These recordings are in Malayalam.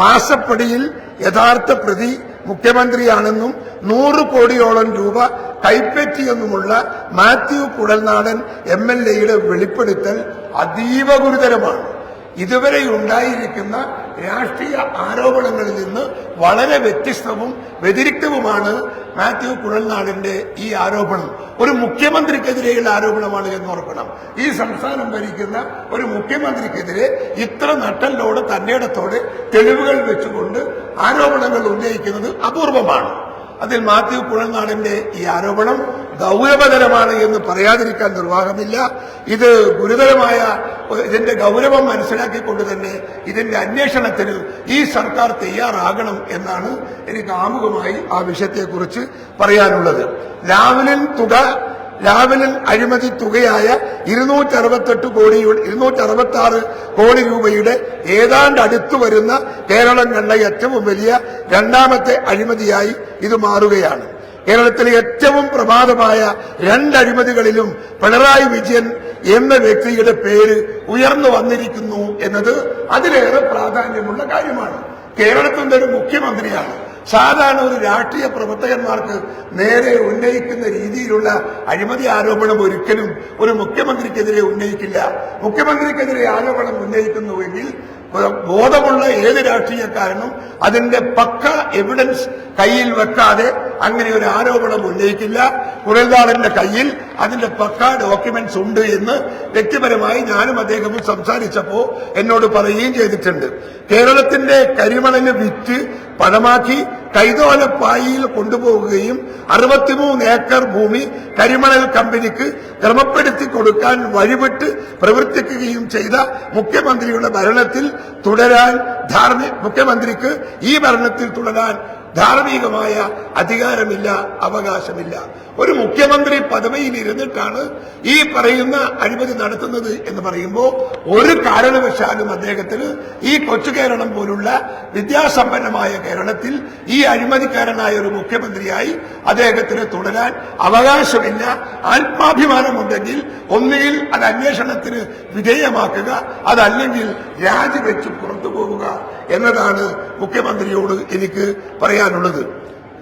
മാസപ്പടിയിൽ യഥാർത്ഥ പ്രതി മുഖ്യമന്ത്രിയാണെന്നും നൂറ് കോടിയോളം രൂപ കൈപ്പറ്റിയെന്നുമുള്ള മാത്യു കുടൽനാടൻ എം എൽ എയുടെ വെളിപ്പെടുത്തൽ അതീവ ഗുരുതരമാണ്. ഇതുവരെ ഉണ്ടായിരിക്കുന്ന രാഷ്ട്രീയ ആരോപണങ്ങളിൽ നിന്ന് വളരെ വ്യത്യസ്തവും വ്യതിരിക്തവുമാണ് മാത്യു കുഴൽനാടിന്റെ ഈ ആരോപണം. ഒരു മുഖ്യമന്ത്രിക്കെതിരെയുള്ള ആരോപണമാണ് എന്ന് ഓർക്കണം. ഈ സംസ്ഥാനം ഭരിക്കുന്ന ഒരു മുഖ്യമന്ത്രിക്കെതിരെ ഇത്ര നട്ടലോടെ തന്നെയിടത്തോടെ തെളിവുകൾ വെച്ചുകൊണ്ട് ആരോപണങ്ങൾ ഉന്നയിക്കുന്നത് അപൂർവമാണ്. അതിൽ മാത്യു കുഴങ്ങാടന്റെ ഈ ആരോപണം ഗൗരവതരമാണ് എന്ന് പറയാതിരിക്കാൻ നിർവാഹമില്ല. ഇത് ഗുരുതരമായ ഇതിന്റെ ഗൗരവം മനസ്സിലാക്കിക്കൊണ്ട് തന്നെ ഇതിന്റെ അന്വേഷണത്തിന് ഈ സർക്കാർ തയ്യാറാകണം എന്നാണ് എനിക്ക് ആമുഖമായി ആ വിഷയത്തെക്കുറിച്ച് പറയാനുള്ളത്. രാവിലെ തുക ലാവലിൻ അഴിമതി തുകയായ ഇരുന്നൂറ്റി അറുപത്തെട്ട് കോടി ഇരുന്നൂറ്റി അറുപത്തി ആറ് കോടി രൂപയുടെ ഏതാണ്ട് അടുത്തു വരുന്ന കേരളം കണ്ട ഏറ്റവും വലിയ രണ്ടാമത്തെ അഴിമതിയായി ഇത് മാറുകയാണ്. കേരളത്തിലെ ഏറ്റവും പ്രമാദമായ രണ്ട് അഴിമതികളിലും പിണറായി വിജയൻ എന്ന വ്യക്തിയുടെ പേര് ഉയർന്നു വന്നിരിക്കുന്നു എന്നത് അതിലേറെ പ്രാധാന്യമുള്ള കാര്യമാണ്. കേരളത്തിന്റെ ഒരു മുഖ്യമന്ത്രിയാണ്. സാധാരണ ഒരു രാഷ്ട്രീയ പ്രവർത്തകന്മാർക്ക് നേരെ ഉന്നയിക്കുന്ന രീതിയിലുള്ള അഴിമതി ആരോപണം ഒരിക്കലും ഒരു മുഖ്യമന്ത്രിക്കെതിരെ ഉന്നയിക്കില്ല. മുഖ്യമന്ത്രിക്കെതിരെ ആരോപണം ഉന്നയിക്കുന്നുവെങ്കിൽ ബോധമുള്ള ഏത് രാഷ്ട്രീയക്കാരനും അതിന്റെ പക്ക എവിഡൻസ് കയ്യിൽ വെക്കാതെ അങ്ങനെ ഒരു ആരോപണം ഉന്നയിക്കില്ല. കുഴൽനാടന്റെ കയ്യിൽ അതിന്റെ പക്ക ഡോക്യുമെന്റ്സ് ഉണ്ട് എന്ന് വ്യക്തിപരമായി ഞാനും അദ്ദേഹവും സംസാരിച്ചപ്പോ എന്നോട് പറയുകയും ചെയ്തിട്ടുണ്ട്. കേരളത്തിന്റെ കരിമണൽ വിറ്റ് പണമാക്കി കൈതോലപ്പായിൽ കൊണ്ടുപോവുകയും അറുപത്തിമൂന്ന് ഏക്കർ ഭൂമി കരിമണൽ കമ്പനിക്ക് ക്രമപ്പെടുത്തി കൊടുക്കാൻ വഴിവിട്ട് പ്രവർത്തിക്കുകയും ചെയ്ത മുഖ്യമന്ത്രിയുടെ ഭരണത്തിൽ തുടരാൻ ധാർമ്മിക മുഖ്യമന്ത്രിക്ക് ഈ ഭരണത്തിൽ തുടരാൻ ധാർമ്മികമായ അധികാരമില്ല അവകാശമില്ല. ഒരു മുഖ്യമന്ത്രി പദവിയിൽ ഇരുന്നിട്ടാണ് ഈ പറയുന്ന അഴിമതി നടത്തുന്നത് എന്ന് പറയുമ്പോൾ ഒരു കാരണവശാലും അദ്ദേഹത്തിന് ഈ കൊച്ചു കേരളം പോലുള്ള വിദ്യാസമ്പന്നമായ കേരളത്തിൽ ഈ അഴിമതിക്കാരനായ ഒരു മുഖ്യമന്ത്രിയായി അദ്ദേഹത്തിന് തുടരാൻ അവകാശമില്ല. ആത്മാഭിമാനമുണ്ടെങ്കിൽ ഒന്നുകിൽ അത് അന്വേഷണത്തിന് വിധേയമാക്കുക അതല്ലെങ്കിൽ രാജിവെച്ച് പുറത്തു പോവുക എന്നതാണ് മുഖ്യമന്ത്രിയോട് എനിക്ക് പറയാനുള്ളത്.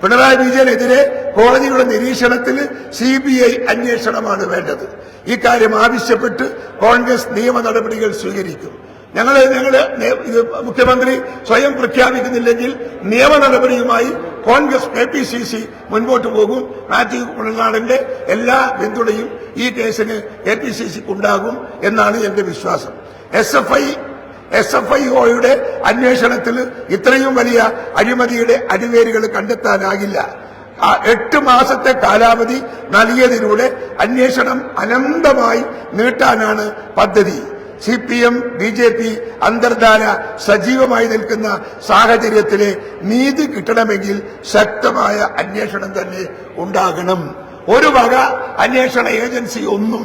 പിണറായി വിജയനെതിരെ കോടതിയുടെ നിരീക്ഷണത്തിൽ സി ബി ഐ അന്വേഷണമാണ് വേണ്ടത്. ഇക്കാര്യം ആവശ്യപ്പെട്ട് കോൺഗ്രസ് നിയമ നടപടികൾ സ്വീകരിക്കും. ഞങ്ങൾ ഞങ്ങൾ മുഖ്യമന്ത്രി സ്വയം പ്രഖ്യാപിക്കുന്നില്ലെങ്കിൽ നിയമ നടപടിയുമായി Congress K P C C മുൻപോട്ട് പോകും. മാത്യു ഉൾനാടിന്റെ എല്ലാ പിന്തുണയും ഈ കേസിന് കെ പി സി സിക്ക് ഉണ്ടാകും എന്നാണ് എന്റെ വിശ്വാസം. S F I S F I ഒയുടെ അന്വേഷണത്തിൽ ഇത്രയും വലിയ അഴിമതിയുടെ അടിവേരുകൾ കണ്ടെത്താനാകില്ല. ആ എട്ട് മാസത്തെ കാലാവധി നൽകിയതിലൂടെ അന്വേഷണം അനന്തമായി നീട്ടാനാണ് പദ്ധതി. C P M B J P അന്തർധാര സജീവമായി നിൽക്കുന്ന സാഹചര്യത്തിലെ നീതി കിട്ടണമെങ്കിൽ ശക്തമായ അന്വേഷണം തന്നെ ഉണ്ടാകണം. ഒരു വക അന്വേഷണ ഏജൻസി ഒന്നും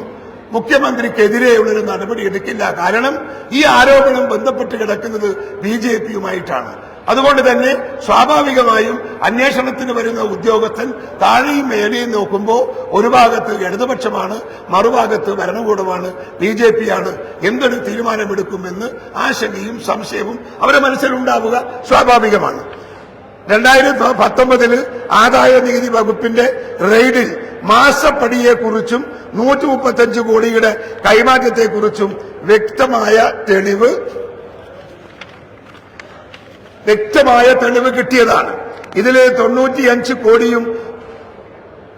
മുഖ്യമന്ത്രിക്കെതിരെയുള്ളൊരു നടപടി എടുക്കില്ല. കാരണം ഈ ആരോപണം ബന്ധപ്പെട്ട് കിടക്കുന്നത് ബി ജെ പിയുമായിട്ടാണ്. അതുകൊണ്ട് തന്നെ സ്വാഭാവികമായും അന്വേഷണത്തിന് വരുന്ന ഉദ്യോഗസ്ഥൻ താഴെയും മേലെയും നോക്കുമ്പോൾ ഒരു ഭാഗത്ത് ഇടതുപക്ഷമാണ് മറുഭാഗത്ത് ഭരണകൂടമാണ് ബി ജെ പിയാണ്. എന്തൊരു തീരുമാനമെടുക്കുമെന്ന് ആശങ്കയും സംശയവും അവരുടെ മനസ്സിലുണ്ടാവുക സ്വാഭാവികമാണ്. രണ്ടായിരത്തി പത്തൊമ്പതിൽ ആദായ നികുതി വകുപ്പിന്റെ റെയ്ഡിൽ മാസപ്പടിയെക്കുറിച്ചും നൂറ്റി മുപ്പത്തഞ്ച് കോടിയുടെ കൈമാറ്റത്തെക്കുറിച്ചും വ്യക്തമായ തെളിവ് വ്യക്തമായ തെളിവ് കിട്ടിയതാണ്. ഇതിൽ തൊണ്ണൂറ്റിയഞ്ച് കോടിയും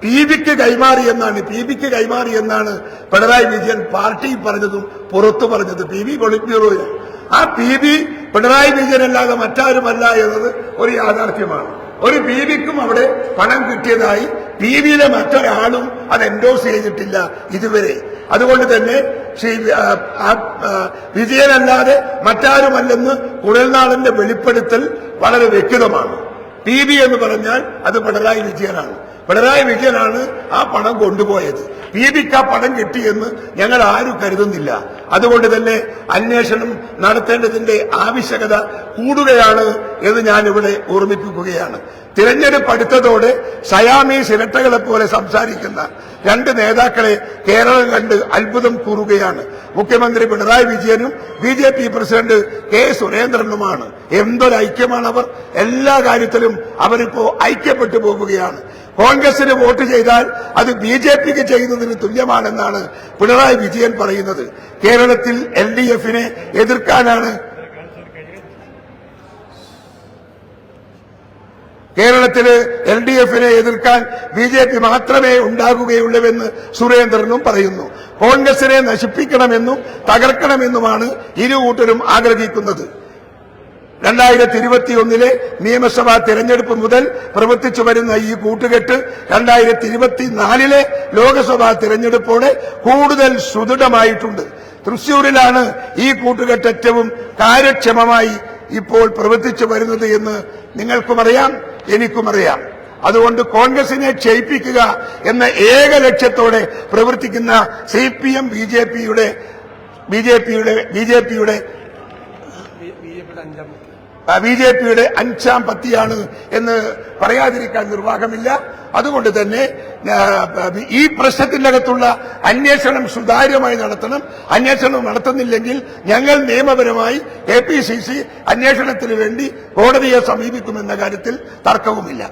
പി ബിക്ക് കൈമാറിയെന്നാണ് പി ബിക്ക് കൈമാറിയെന്നാണ് പിണറായി വിജയൻ പാർട്ടി പറഞ്ഞതും പുറത്തു പറഞ്ഞത്. പി ബി പൊളിറ്റ് ബ്യൂറോയിൽ ആ പി ബി പിണറായി വിജയനല്ലാതെ മറ്റാരുമല്ല എന്നത് ഒരു യാഥാർത്ഥ്യമാണ്. ഒരു ബീവിക്കും അവിടെ പണം കിട്ടിയതായി ബീവിയിലെ മറ്റൊരാളും അത് എൻഡോസ് ചെയ്തിട്ടില്ല ഇതുവരെ. അതുകൊണ്ട് തന്നെ ശ്രീ വിജയനല്ലാതെ മറ്റാരുമല്ലെന്ന് കുഴൽനാടന്റെ വെളിപ്പെടുത്തൽ വളരെ വ്യക്തമാണ്. പി ബി എന്ന് പറഞ്ഞാൽ അത് പിണറായി വിജയനാണ്. പിണറായി വിജയനാണ് ആ പണം കൊണ്ടുപോയത്. പി ബിക്ക് ആ പണം കിട്ടിയെന്ന് ഞങ്ങൾ ആരും കരുതുന്നില്ല. അതുകൊണ്ട് തന്നെ അന്വേഷണം നടത്തേണ്ടതിന്റെ ആവശ്യകത കൂടുകയാണ് എന്ന് ഞാൻ ഇവിടെ ഓർമ്മിപ്പിക്കുകയാണ്. തിരഞ്ഞെടുപ്പ് അടുത്തതോടെ സയാമീസ് ഇരട്ടകളെ പോലെ സംസാരിക്കുന്ന രണ്ട് നേതാക്കളെ കേരളം കണ്ട് അത്ഭുതം കൂറുകയാണ്. മുഖ്യമന്ത്രി പിണറായി വിജയനും B J P president K സുരേന്ദ്രനുമാണ്. എന്തൊരു ഐക്യമാണ് അവർ എല്ലാ കാര്യത്തിലും അവരിപ്പോ ഐക്യപ്പെട്ടു പോകുകയാണ്. കോൺഗ്രസിന് വോട്ട് ചെയ്താൽ അത് ബി ജെ പിക്ക് ചെയ്യുന്നതിന് തുല്യമാണെന്നാണ് പിണറായി വിജയൻ പറയുന്നത്. കേരളത്തിൽ എൽ ഡി എഫിനെ എതിർക്കാനാണ് കേരളത്തിൽ എൽ ഡി എഫിനെ എതിർക്കാൻ ബി ജെ പി മാത്രമേ ഉണ്ടാകുകയുള്ളൂവെന്ന് സുരേന്ദ്രനും പറയുന്നു. കോൺഗ്രസിനെ നശിപ്പിക്കണമെന്നും തകർക്കണമെന്നുമാണ് ഇരു കൂട്ടരും ആഗ്രഹിക്കുന്നത്. രണ്ടായിരത്തി ഇരുപത്തിയൊന്നിലെ നിയമസഭാ തെരഞ്ഞെടുപ്പ് മുതൽ പ്രവർത്തിച്ചു വരുന്ന ഈ കൂട്ടുകെട്ട് രണ്ടായിരത്തി ഇരുപത്തിനാലിലെ ലോക്സഭാ തെരഞ്ഞെടുപ്പോടെ കൂടുതൽ സുദൃഢമായിട്ടുണ്ട് തൃശൂരിലാണ് ഈ കൂട്ടുകെട്ട് ഏറ്റവും കാര്യക്ഷമമായി ഇപ്പോൾ പ്രവർത്തിച്ചു വരുന്നത് എന്ന് നിങ്ങൾക്കുമറിയാം എനിക്കുമറിയാം അതുകൊണ്ട് കോൺഗ്രസിനെ ക്ഷയിപ്പിക്കുക എന്ന ഏക ലക്ഷ്യത്തോടെ പ്രവർത്തിക്കുന്ന C P M B J പിയുടെ ബി ജെ പിയുടെ ബി ജെ പിയുടെ ബി ജെ പിയുടെ അഞ്ചാം പത്തിയാണ് എന്ന് പറയാതിരിക്കാൻ നിർവാഹമില്ല. അതുകൊണ്ട് തന്നെ ഈ പ്രശ്നത്തിന്റെ അകത്തുള്ള അന്വേഷണം സുതാര്യമായി നടത്തണം. അന്വേഷണം നടത്തുന്നില്ലെങ്കിൽ ഞങ്ങൾ നിയമപരമായി എ പി സി സി അന്വേഷണത്തിന് വേണ്ടി കോടതിയെ സമീപിക്കുമെന്ന കാര്യത്തിൽ തർക്കവുമില്ല.